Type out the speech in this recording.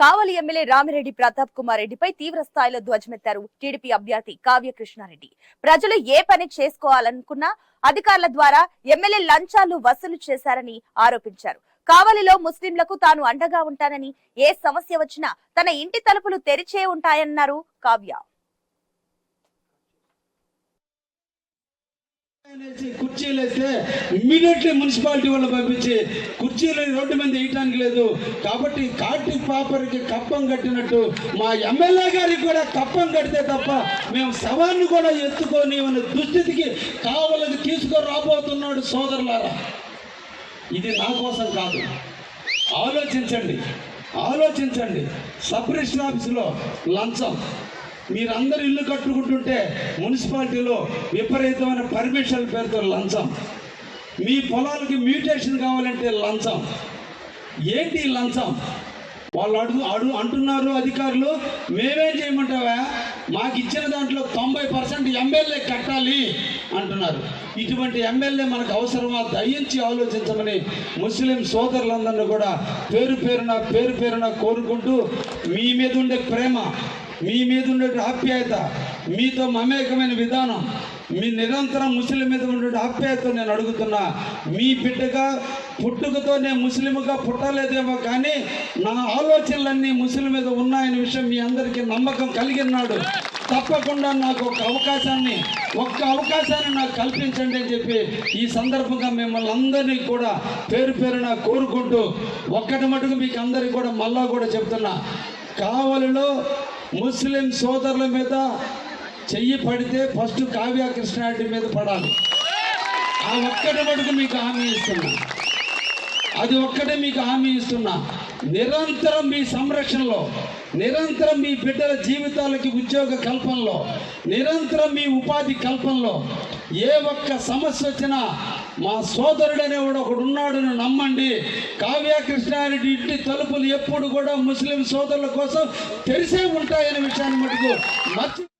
కావలి MLA Ramireddy Pratap Kumar రెడ్డిపై తీవ్ర స్థాయిలో ధ్వజమెత్తారు టీడీపీ అభ్యర్థి కావ్య కృష్ణారెడ్డి. ప్రజలు ఏ పని చేసుకోవాలనుకున్నా అధికారుల ద్వారా ఎమ్మెల్యే లంచాలు వసూలు చేశారని ఆరోపించారు. కావలిలో ముస్లింలకు తాను అండగా ఉంటానని ఏ సమస్య వచ్చినా తన ఇంటి తలుపులు తెరిచే ఉంటాయన్నారు కావ్య. కుర్చీలు వేస్తే ఇమ్మీడియట్లీ మున్సిపాలిటీ వాళ్ళు పంపించి కుర్చీలు రోడ్డు మీద వేయటానికి లేదు. కాబట్టి కాటి పాపరికి కప్పం కట్టినట్టు మా ఎమ్మెల్యే గారికి కూడా కప్పం కడితే తప్ప మేము శవాన్ని కూడా ఎత్తుకొని అనే దుస్థితికి కావాలని తీసుకొని రాబోతున్నాడు సోదరులారా. ఇది నా కోసం కాదు. ఆలోచించండి. ఆలోచించండి. సబ్ రిజిస్టర్ ఆఫీసులో లంచం. మీరందరూ ఇల్లు కట్టుకుంటుంటే మున్సిపాలిటీలో విపరీతమైన పర్మిషన్ పేరుతో లంచం. మీ పొలాలకి మ్యూటేషన్ కావాలంటే లంచం. ఏంటి లంచం? వాళ్ళు అడుగు అడుగు అంటున్నారు అధికారులు మేమేం చేయమంటావా? మాకు ఇచ్చిన దాంట్లో తొంభై పర్సెంట్ ఎమ్మెల్యే కట్టాలి అంటున్నారు. ఇటువంటి ఎమ్మెల్యే మనకు అవసరమా? దయించి ఆలోచించమని ముస్లిం సోదరులందరినీ కూడా పేరు పేరున పేరు పేరున కోరుకుంటూ మీ మీద ఉండే ప్రేమ మీ మీద ఉండే ఆప్యాయత మీతో మమేకమైన విధానం మీ నిరంతరం ముస్లిం మీద ఉండే ఆప్యాయత నేను అడుగుతున్నా. మీ బిడ్డగా పుట్టుకతో నేను ముస్లింగా పుట్టలేదేమో కానీ నా ఆలోచనలన్నీ ముస్లిం మీద ఉన్నాయనే విషయం మీ అందరికీ నమ్మకం కలిగినాడు తప్పకుండా నాకు ఒక అవకాశాన్ని ఒక్క అవకాశాన్ని నాకు కల్పించండి అని చెప్పి ఈ సందర్భంగా మిమ్మల్ని అందరినీ కూడా పేరు పేరున కోరుకుంటూ ఒక్కటి మటుకు మీకు అందరికీ కూడా మళ్ళా కూడా చెప్తున్నా. కావలిలో ముస్లిం సోదరుల మీద చెయ్యి పడితే ఫస్ట్ కావ్య కృష్ణారెడ్డి మీద పడాలి. ఆ ఒక్కటి మటుకు మీకు హామీ ఇస్తున్నా. అది ఒక్కటే మీకు హామీ ఇస్తున్నా. నిరంతరం మీ సంరక్షణలో నిరంతరం మీ బిడ్డల జీవితాలకి ఉద్యోగ కల్పనలో నిరంతరం మీ ఉపాధి కల్పనలో ఏ ఒక్క సమస్య వచ్చినా మా సోదరుడనే వాడు ఒకడు ఉన్నాడని నమ్మండి. కావ్య కృష్ణారెడ్డి ఇంటి తలుపులు ఎప్పుడు కూడా ముస్లిం సోదరుల కోసం తెరిసే ఉంటాయనే విషయాన్ని మటుకు మర్చి